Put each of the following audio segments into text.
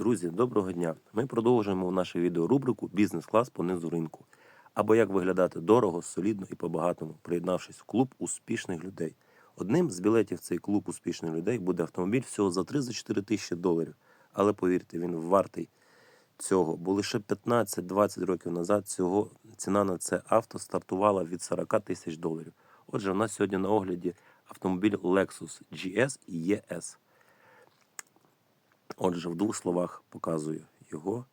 Друзі, доброго дня! Ми продовжуємо нашу відеорубрику Бізнес-клас по низу ринку. Або як виглядати дорого, солідно і по-багатому, приєднавшись в клуб успішних людей. Одним з білетів цей клуб успішних людей буде автомобіль всього за 3-4 тисячі доларів. Але повірте, він вартий цього. Бо лише 15-20 років назад цього ціна на це авто стартувала від 40 тисяч доларів. Отже, у нас сьогодні на огляді автомобіль Lexus GS і ES. Отже, в двох словах показую його.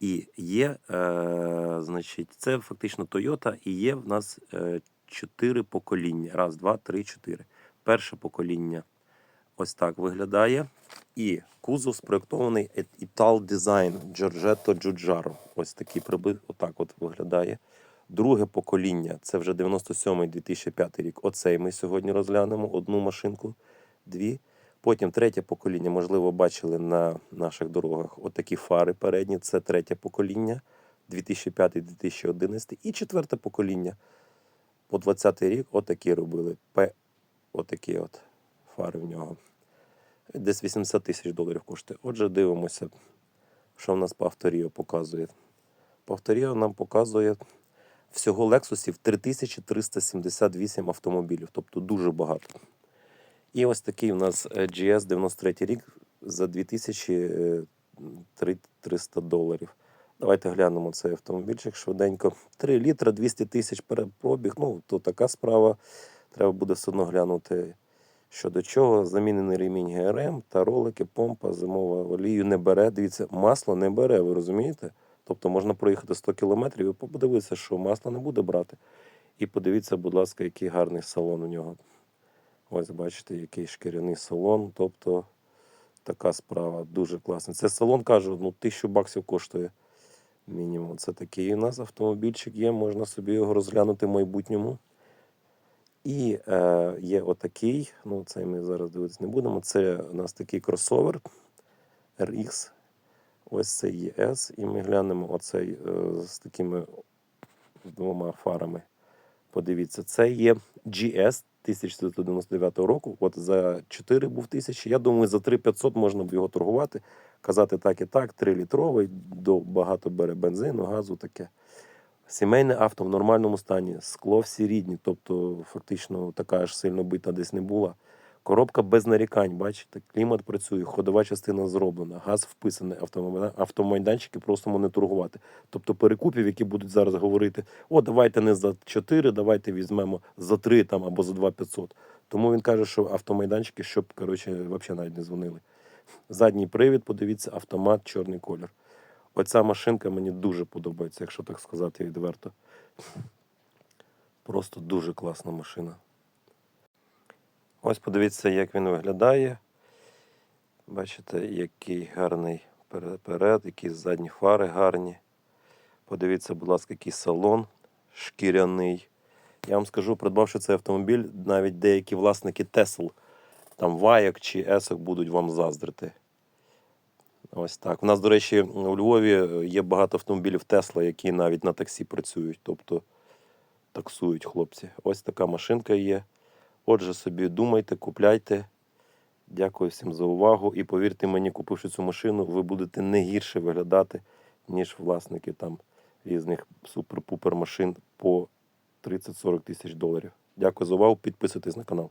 І є, е, значить, це фактично Toyota, і є в нас е, чотири покоління. Раз, два, три, чотири. Перше покоління ось так виглядає. І кузов спроєктований Ital Design Giorgetto Giugiaro. Ось такий приблизно отак от виглядає. Друге покоління це вже 97-2005 рік. Оцей ми сьогодні розглянемо одну машинку, дві. Потім третє покоління, можливо, бачили на наших дорогах. Отакі фари передні. Це третє покоління 2005-2011. І четверте покоління. По 20 рік отакі робили. П. Отакі от фари в нього. Десь 80 тисяч доларів коштує. Отже, дивимося, що в нас по авторіо показує. По авторіо нам показує всього Лексусів 3378 автомобілів, тобто дуже багато. І ось такий у нас е, GS 93 рік за 2300 доларів. Давайте глянемо цей автомобільчик швиденько. 3 літра, 200 тисяч пробіг. Ну, то така справа. Треба буде все одно глянути щодо чого. Замінений ремінь ГРМ та ролики, помпа, зимова олію не бере. Дивіться, масло не бере, ви розумієте? Тобто можна проїхати 100 кілометрів і подивитися, що масло не буде брати. І подивіться, будь ласка, який гарний салон у нього. Ось бачите, який шкіряний салон. Тобто така справа дуже класна. Це салон, кажу, ну, тисячу баксів коштує мінімум. Це такий у нас автомобільчик є, можна собі його розглянути в майбутньому. І е, є отакий, ну цей ми зараз дивитися не будемо. Це у нас такий кросовер RX. Ось це ЄС. І ми глянемо оцей е, з такими двома фарами. Подивіться, це є GS 1999 року. От за 4 був тисячі. Я думаю, за 3500 можна б його торгувати, казати так і так, 3-літровий, до багато бере бензину, газу таке. Сімейне авто в нормальному стані, скло всі рідні, тобто фактично така ж сильно бита десь не була. Коробка без нарікань, бачите, клімат працює, ходова частина зроблена, газ вписаний, автомайданчики просто не торгувати. Тобто перекупів, які будуть зараз говорити, о, давайте не за 4, давайте візьмемо за 3 там, або за 2 500. Тому він каже, що автомайданчики, щоб коротше, взагалі навіть не дзвонили. Задній привід, подивіться, автомат, чорний колір. Оця машинка мені дуже подобається, якщо так сказати відверто. Просто дуже класна машина. Ось подивіться, як він виглядає. Бачите, який гарний перед, які задні фари гарні. Подивіться, будь ласка, який салон шкіряний. Я вам скажу, придбавши цей автомобіль, навіть деякі власники Тесл, там Ваяк чи Есок будуть вам заздрити. Ось так. У нас, до речі, у Львові є багато автомобілів Тесла, які навіть на таксі працюють, тобто таксують хлопці. Ось така машинка є. Отже, собі думайте, купляйте. Дякую всім за увагу. І повірте мені, купивши цю машину, ви будете не гірше виглядати, ніж власники там різних супер-пупер машин по 30-40 тисяч доларів. Дякую за увагу. Підписуйтесь на канал.